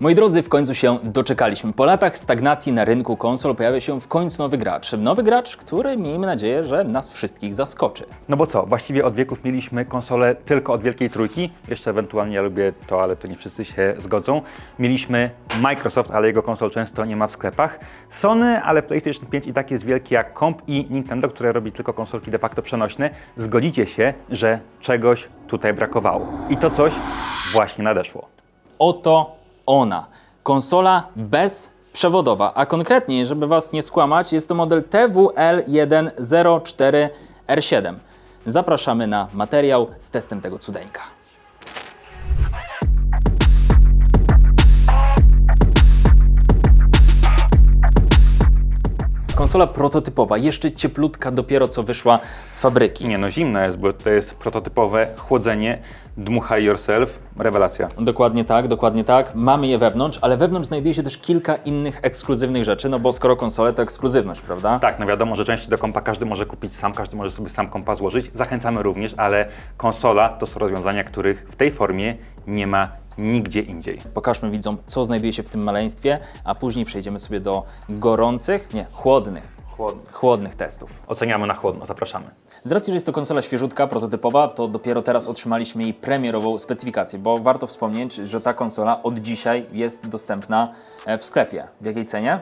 Moi drodzy, w końcu się doczekaliśmy. Po latach stagnacji na rynku konsol pojawia się w końcu nowy gracz. Nowy gracz, który miejmy nadzieję, że nas wszystkich zaskoczy. No bo co, właściwie od wieków mieliśmy konsole tylko od Wielkiej Trójki. Jeszcze ewentualnie ja lubię to, ale to nie wszyscy się zgodzą. Mieliśmy Microsoft, ale jego konsol często nie ma w sklepach. Sony, ale PlayStation 5 i tak jest wielkie jak Comp i Nintendo, które robi tylko konsolki de facto przenośne. Zgodzicie się, że czegoś tutaj brakowało. I to coś właśnie nadeszło. Oto ona. Konsola bezprzewodowa, a konkretniej, żeby Was nie skłamać, jest to model TWL104R7. Zapraszamy na materiał z testem tego cudeńka. Konsola prototypowa, jeszcze cieplutka, dopiero co wyszła z fabryki. Nie no, zimna jest, bo to jest prototypowe chłodzenie. Dmuchaj yourself. Rewelacja. Dokładnie tak, dokładnie tak. Mamy je wewnątrz, ale wewnątrz znajduje się też kilka innych ekskluzywnych rzeczy, no bo skoro konsole to ekskluzywność, prawda? Tak, no wiadomo, że części do kompa każdy może kupić sam, każdy może sobie sam kompa złożyć. Zachęcamy również, ale konsola to są rozwiązania, których w tej formie nie ma nigdzie indziej. Pokażmy widzom, co znajduje się w tym maleństwie, a później przejdziemy sobie do gorących, nie, chłodnych, Chłodno. chłodnych testów. Oceniamy na chłodno, zapraszamy. Z racji, że jest to konsola świeżutka, prototypowa, to dopiero teraz otrzymaliśmy jej premierową specyfikację, bo warto wspomnieć, że ta konsola od dzisiaj jest dostępna e, w sklepie. W jakiej cenie?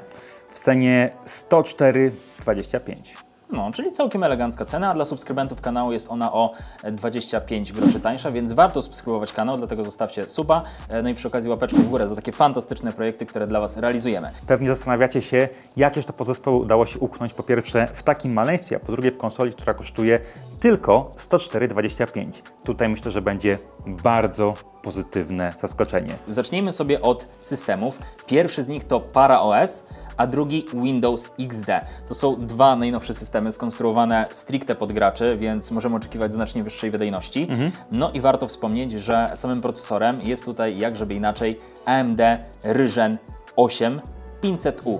W cenie 104,25. No, czyli całkiem elegancka cena, a dla subskrybentów kanału jest ona o 25 groszy tańsza, więc warto subskrybować kanał, dlatego zostawcie suba, e, no i przy okazji łapeczkę w górę za takie fantastyczne projekty, które dla Was realizujemy. Pewnie zastanawiacie się, jakież to podzespołu udało się upchnąć po pierwsze w takim maleństwie, a po drugie w konsoli, która kosztuje tylko 104,25. Tutaj myślę, że będzie bardzo pozytywne zaskoczenie. Zacznijmy sobie od systemów. Pierwszy z nich to ParaOS, a drugi Windows XD. To są dwa najnowsze systemy skonstruowane stricte pod graczy, więc możemy oczekiwać znacznie wyższej wydajności. No i warto wspomnieć, że samym procesorem jest tutaj, jak żeby inaczej, AMD Ryzen 8 500U.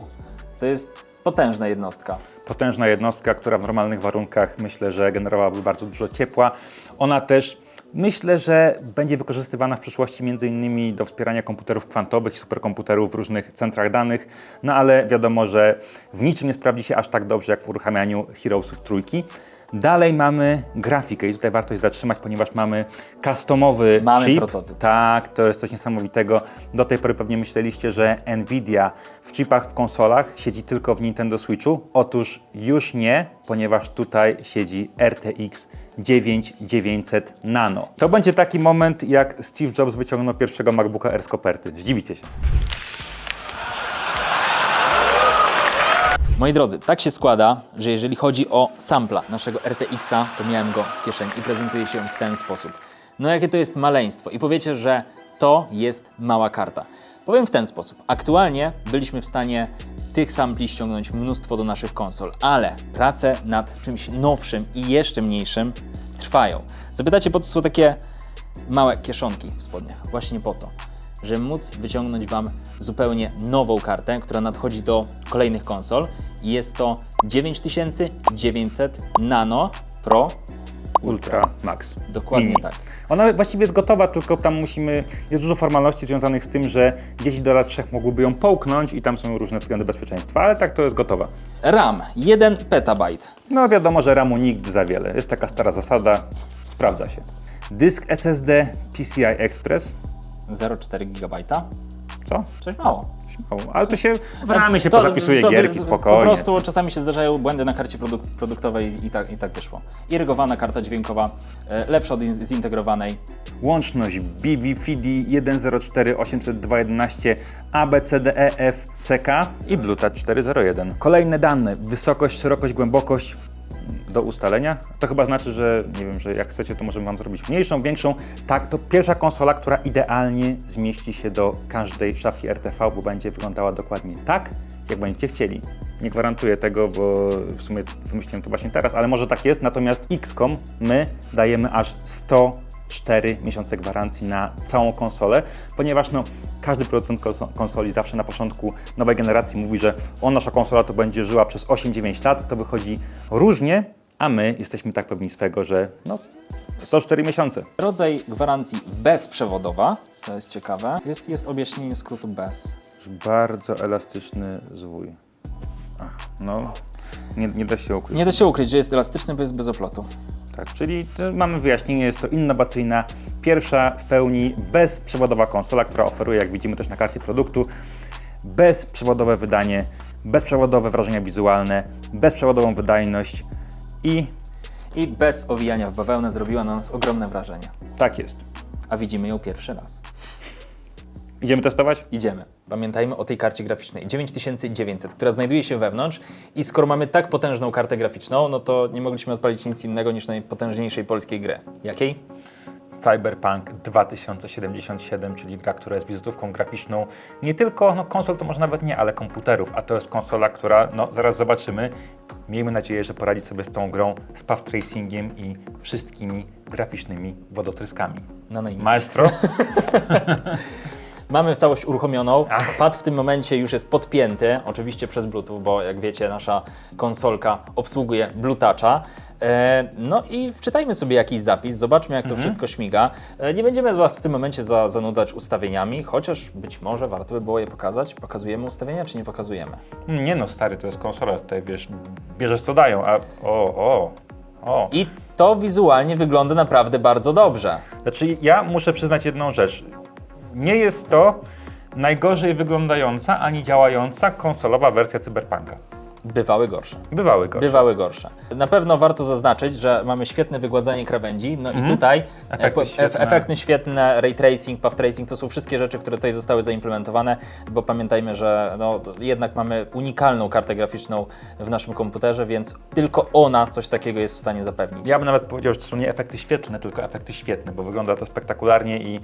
To jest potężna jednostka. potężna jednostka, która w normalnych warunkach myślę, że generowałaby bardzo dużo ciepła. Ona też myślę, że będzie wykorzystywana w przyszłości innymi do wspierania komputerów kwantowych i superkomputerów w różnych centrach danych, no ale wiadomo, że w niczym nie sprawdzi się aż tak dobrze jak w uruchamianiu Heroesów trójki. Dalej mamy grafikę i tutaj warto się zatrzymać, ponieważ mamy customowy Mamy chip. prototyp. Tak, to jest coś niesamowitego. Do tej pory pewnie myśleliście, że Nvidia w chipach w konsolach siedzi tylko w Nintendo Switchu. Otóż już nie, ponieważ tutaj siedzi RTX 9900 Nano. To będzie taki moment, jak Steve Jobs wyciągnął pierwszego MacBooka Air z koperty. Zdziwicie się. Moi drodzy, tak się składa, że jeżeli chodzi o sampla naszego RTX-a, to miałem go w kieszeni i prezentuje się w ten sposób. No jakie to jest maleństwo i powiecie, że to jest mała karta. Powiem w ten sposób. Aktualnie byliśmy w stanie tych sampli ściągnąć mnóstwo do naszych konsol, ale prace nad czymś nowszym i jeszcze mniejszym trwają. Zapytacie, po co są takie małe kieszonki w spodniach? Właśnie po to, żeby móc wyciągnąć Wam zupełnie nową kartę, która nadchodzi do kolejnych konsol. Jest to 9900 Nano Pro. Ultra Max. Dokładnie Mini. tak. Ona właściwie jest gotowa, tylko tam musimy. Jest dużo formalności związanych z tym, że dzieci do lat 3 mogłyby ją połknąć i tam są różne względy bezpieczeństwa, ale tak to jest gotowa. RAM 1 petabajt. No wiadomo, że RAMu nigdy za wiele. Jest taka stara zasada, sprawdza się. Dysk SSD PCI Express. 0,4 GB. Co? Coś mało. Ale to się w ramie się pozapisuje gierki, spokojnie. Po prostu czasami się zdarzają błędy na karcie produk produktowej i tak, i tak wyszło. Irygowana karta dźwiękowa, e, lepsza od in- zintegrowanej. Łączność BBFD 104.802.11 ABCDEF CK i Bluetooth 4.0.1. Kolejne dane, wysokość, szerokość, głębokość do ustalenia. To chyba znaczy, że nie wiem, że jak chcecie, to możemy Wam zrobić mniejszą, większą. Tak, to pierwsza konsola, która idealnie zmieści się do każdej szafki RTV, bo będzie wyglądała dokładnie tak, jak będziecie chcieli. Nie gwarantuję tego, bo w sumie wymyśliłem to właśnie teraz, ale może tak jest. Natomiast XCOM my dajemy aż 100 4 miesiące gwarancji na całą konsolę, ponieważ no, każdy producent konso- konsoli zawsze na początku nowej generacji mówi, że o nasza konsola to będzie żyła przez 8-9 lat, to wychodzi różnie, a my jesteśmy tak pewni swego, że no 104 miesiące. Rodzaj gwarancji bezprzewodowa, to jest ciekawe, jest, jest objaśnienie skrótu bez. Bardzo elastyczny zwój. Ach, no, nie, nie da się ukryć. Nie da się ukryć, że jest elastyczny, bo jest bez oplotu. Tak, czyli to mamy wyjaśnienie, jest to innowacyjna, pierwsza w pełni bezprzewodowa konsola, która oferuje, jak widzimy też na karcie produktu, bezprzewodowe wydanie, bezprzewodowe wrażenia wizualne, bezprzewodową wydajność i I bez owijania w bawełnę zrobiła na nas ogromne wrażenie. tak jest. A widzimy ją pierwszy raz. Idziemy testować? Idziemy. Pamiętajmy o tej karcie graficznej 9900, która znajduje się wewnątrz i skoro mamy tak potężną kartę graficzną, no to nie mogliśmy odpalić nic innego niż najpotężniejszej polskiej gry. Jakiej? Cyberpunk 2077, czyli gra, która jest wizytówką graficzną nie tylko no, konsol, to może nawet nie, ale komputerów, a to jest konsola, która, no zaraz zobaczymy, miejmy nadzieję, że poradzi sobie z tą grą, z path tracingiem i wszystkimi graficznymi wodotryskami. Na najmniej. Maestro? Mamy całość uruchomioną. Ach. Pad w tym momencie już jest podpięty, oczywiście przez Bluetooth, bo jak wiecie, nasza konsolka obsługuje Bluetoucha. E, no i wczytajmy sobie jakiś zapis, zobaczmy jak to wszystko śmiga. E, nie będziemy Was w tym momencie za, zanudzać ustawieniami, chociaż być może warto by było je pokazać. Pokazujemy ustawienia, czy nie pokazujemy? Nie no, stary, to jest konsola, tutaj wiesz, bierzesz co dają, a o, o, o. I to wizualnie wygląda naprawdę bardzo dobrze. Znaczy, ja muszę przyznać jedną rzecz. Nie jest to najgorzej wyglądająca ani działająca konsolowa wersja Cyberpunka. Bywały gorsze. Bywały gorsze. Bywały gorsze. Na pewno warto zaznaczyć, że mamy świetne wygładzanie krawędzi, no i tutaj Mhm. Efekty e, świetne. efekty świetne, ray tracing, path tracing, to są wszystkie rzeczy, które tutaj zostały zaimplementowane, bo pamiętajmy, że no, jednak mamy unikalną kartę graficzną w naszym komputerze, więc tylko ona coś takiego jest w stanie zapewnić. Ja bym nawet powiedział, że to są nie efekty świetlne, tylko efekty świetne, bo wygląda to spektakularnie i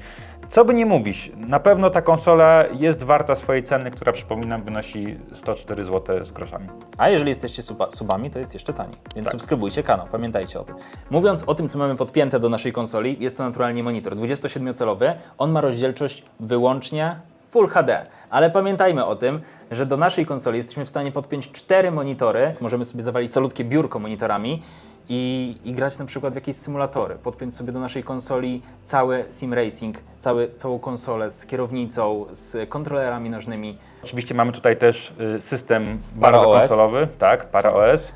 co by nie mówić, na pewno ta konsola jest warta swojej ceny, która przypominam wynosi 104 zł z groszami. A jeżeli jesteście suba, subami, to jest jeszcze taniej. Więc Tak. subskrybujcie kanał, pamiętajcie o tym. Mówiąc o tym, co mamy podpięte do naszej konsoli, jest to naturalnie monitor 27-calowy. On ma rozdzielczość wyłącznie Full HD. Ale pamiętajmy o tym, że do naszej konsoli jesteśmy w stanie podpiąć cztery monitory. Możemy sobie zawalić calutkie biurko monitorami i, i grać na przykład w jakieś symulatory. Podpiąć sobie do naszej konsoli cały sim racing, cały, całą konsolę z kierownicą, z kontrolerami nożnymi. Oczywiście mamy tutaj też y, system Para bardzo OS. konsolowy, tak, Para OS.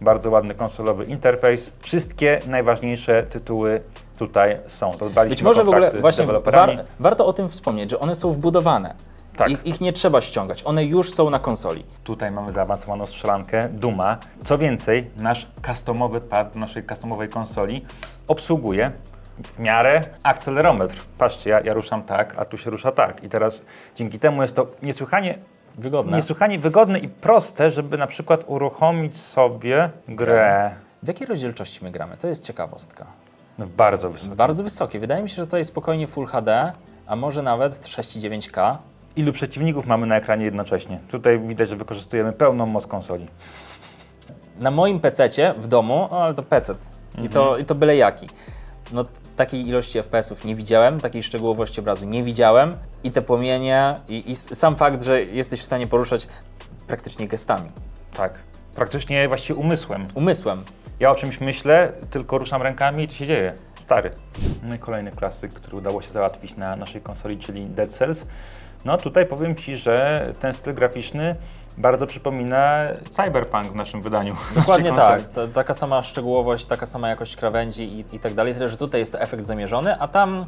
Bardzo ładny konsolowy interfejs. Wszystkie najważniejsze tytuły tutaj są. Zadbaliśmy Być może w ogóle właśnie war, warto o tym wspomnieć, że one są wbudowane. Tak. Ich, ich nie trzeba ściągać, one już są na konsoli. Tutaj mamy zaawansowaną strzelankę Duma. Co więcej, nasz customowy pad naszej customowej konsoli obsługuje w miarę akcelerometr. Patrzcie, ja, ja ruszam tak, a tu się rusza tak. I teraz dzięki temu jest to niesłychanie, Wygodne. niesłychanie wygodne i proste, żeby na przykład uruchomić sobie grę W jakiej rozdzielczości my gramy? To jest ciekawostka. w bardzo wysokim. Bardzo wysokie. Wydaje mi się, że to jest spokojnie Full HD, a może nawet 6,9K. Ilu przeciwników mamy na ekranie jednocześnie? Tutaj widać, że wykorzystujemy pełną moc konsoli. Na moim PC w domu, o, ale to PC i, to, i to byle jaki. No, takiej ilości FPS-ów nie widziałem, takiej szczegółowości obrazu nie widziałem i te płomienie i, i sam fakt, że jesteś w stanie poruszać praktycznie gestami, Tak. Praktycznie właściwie umysłem. umysłem. Ja o czymś myślę, tylko ruszam rękami i to się dzieje. Stary. No i kolejny klasyk, który udało się załatwić na naszej konsoli, czyli Dead Cells. No tutaj powiem Ci, że ten styl graficzny bardzo przypomina Cyberpunk w naszym wydaniu. Dokładnie tak. taka sama szczegółowość, taka sama jakość krawędzi i, i tak dalej. Tyle, że tutaj jest to efekt zamierzony, a tam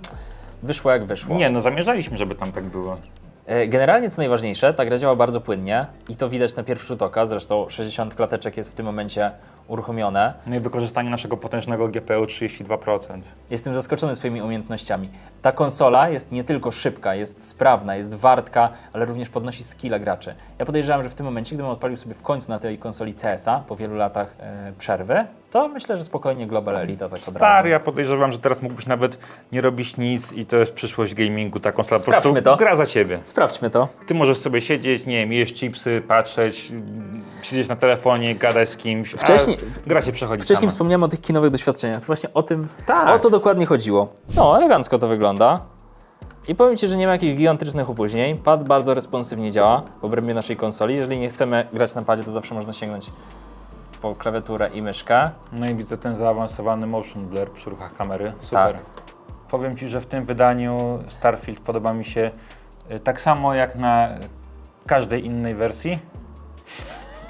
wyszło jak wyszło. Nie, no zamierzaliśmy, żeby tam tak było. E, Generalnie co najważniejsze, ta gra działa bardzo płynnie i to widać na pierwszy rzut oka. Zresztą 60 klateczek jest w tym momencie uruchomione. No i wykorzystanie naszego potężnego GPU 32%. Jestem zaskoczony swoimi umiejętnościami. Ta konsola jest nie tylko szybka, jest sprawna, jest wartka, ale również podnosi skilla graczy. Ja podejrzewam, że w tym momencie, gdybym odpalił sobie w końcu na tej konsoli CS-a po wielu latach e, przerwy, to myślę, że spokojnie Global Elite tak od razu. Stary, ja podejrzewam, że teraz mógłbyś nawet nie robić nic i to jest przyszłość gamingu. Ta konsola po Sprawdźmy prostu to. gra za Ciebie. Sprawdźmy to. Ty możesz sobie siedzieć, nie wiem, jeść chipsy, patrzeć, siedzieć na telefonie, gadać z kimś. a Wcześniej- gra się przechodzi Wcześniej sama. wspomniałem o tych kinowych doświadczeniach. To właśnie o tym, Tak. o to dokładnie chodziło. No, elegancko to wygląda. I powiem Ci, że nie ma jakichś gigantycznych opóźnień. Pad bardzo responsywnie działa w obrębie naszej konsoli. Jeżeli nie chcemy grać na padzie, to zawsze można sięgnąć po klawiaturę i myszkę. No i widzę ten zaawansowany motion blur przy ruchach kamery. Super. Tak. Powiem Ci, że w tym wydaniu Starfield podoba mi się y, tak samo jak na każdej innej wersji.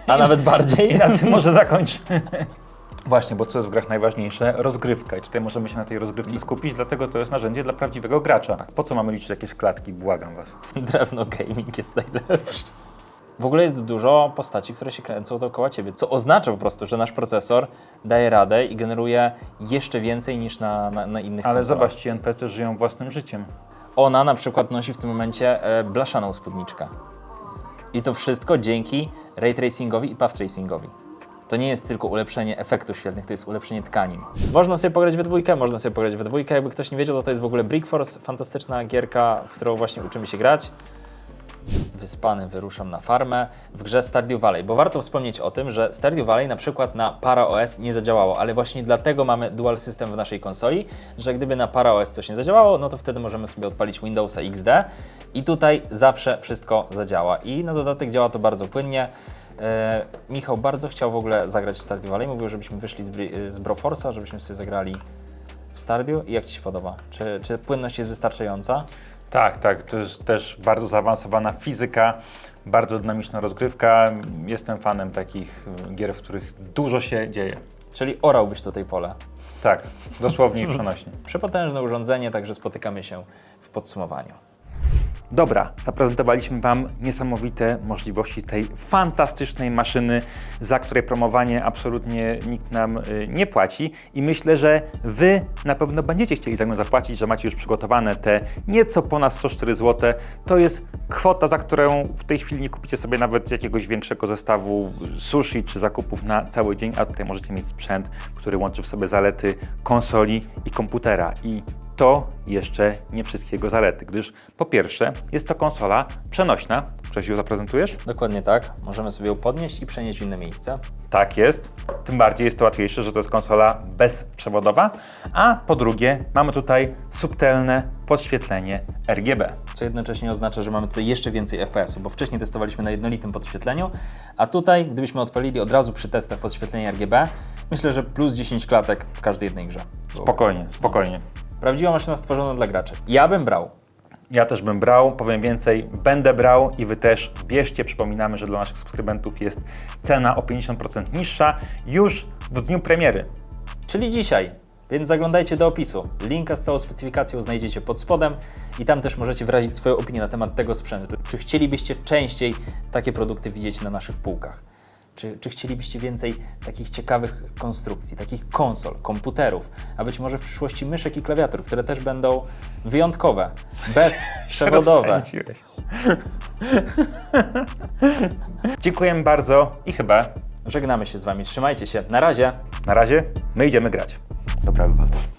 A nawet bardziej. I na tym może zakończę. Właśnie, bo co jest w grach najważniejsze? Rozgrywka. I tutaj możemy się na tej rozgrywce skupić, dlatego to jest narzędzie dla prawdziwego gracza. Po co mamy liczyć jakieś klatki? Błagam Was. Drewno gaming jest najlepszy. W ogóle jest dużo postaci, które się kręcą dookoła ciebie, co oznacza po prostu, że nasz procesor daje radę i generuje jeszcze więcej niż na, na, na innych Ale konsolach. zobaczcie, NPC żyją własnym życiem. Ona na przykład nosi w tym momencie e, blaszaną spódniczkę. I to wszystko dzięki ray tracingowi i path tracingowi. To nie jest tylko ulepszenie efektów świetlnych, to jest ulepszenie tkanin. Można sobie pograć we dwójkę, można sobie pograć we dwójkę. Jakby ktoś nie wiedział, to to jest w ogóle Brick Force, fantastyczna gierka, w którą właśnie uczymy się grać. Wyspany wyruszam na farmę w grze Stardew Valley, bo warto wspomnieć o tym, że Stardew Valley na przykład na Para OS nie zadziałało, ale właśnie dlatego mamy dual system w naszej konsoli, że gdyby na Para OS coś nie zadziałało, no to wtedy możemy sobie odpalić Windowsa XD i tutaj zawsze wszystko zadziała i na dodatek działa to bardzo płynnie. E, Michał bardzo chciał w ogóle zagrać w Stardew Valley, mówił, żebyśmy wyszli z, z żebyśmy sobie zagrali w Stardew i jak Ci się podoba? Czy, czy płynność jest wystarczająca? Tak, tak. To jest też bardzo zaawansowana fizyka, bardzo dynamiczna rozgrywka. Jestem fanem takich y, gier, w których dużo się dzieje. Czyli orałbyś tutaj pole. Tak, dosłownie i przenośnie. Przepotężne urządzenie, także spotykamy się w podsumowaniu. Dobra, zaprezentowaliśmy Wam niesamowite możliwości tej fantastycznej maszyny, za której promowanie absolutnie nikt nam y, nie płaci i myślę, że Wy na pewno będziecie chcieli za nią zapłacić, że macie już przygotowane te nieco ponad 104 zł. To jest kwota, za którą w tej chwili nie kupicie sobie nawet jakiegoś większego zestawu sushi czy zakupów na cały dzień, a tutaj możecie mieć sprzęt, który łączy w sobie zalety konsoli i komputera i to jeszcze nie wszystkie jego zalety, gdyż po pierwsze jest to konsola przenośna. Cześć, ją zaprezentujesz? Dokładnie tak. Możemy sobie ją podnieść i przenieść w inne miejsce. Tak jest. Tym bardziej jest to łatwiejsze, że to jest konsola bezprzewodowa. A po drugie, mamy tutaj subtelne podświetlenie RGB. Co jednocześnie oznacza, że mamy tutaj jeszcze więcej FPS-u, bo wcześniej testowaliśmy na jednolitym podświetleniu, a tutaj, gdybyśmy odpalili od razu przy testach podświetlenia RGB, myślę, że plus 10 klatek w każdej jednej grze. Spokojnie, spokojnie. Prawdziwa maszyna stworzona dla graczy. Ja bym brał. Ja też bym brał, powiem więcej, będę brał i Wy też bierzcie. Przypominamy, że dla naszych subskrybentów jest cena o 50% niższa już w dniu premiery. Czyli dzisiaj. Więc zaglądajcie do opisu. Linka z całą specyfikacją znajdziecie pod spodem i tam też możecie wyrazić swoją opinię na temat tego sprzętu. Czy chcielibyście częściej takie produkty widzieć na naszych półkach? Czy, czy chcielibyście więcej takich ciekawych konstrukcji, takich konsol, komputerów, a być może w przyszłości myszek i klawiatur, które też będą wyjątkowe, bezprzewodowe. Dziękujemy bardzo i chyba Żegnamy się z Wami, trzymajcie się, na razie. na razie my idziemy grać. Dobra, Walter.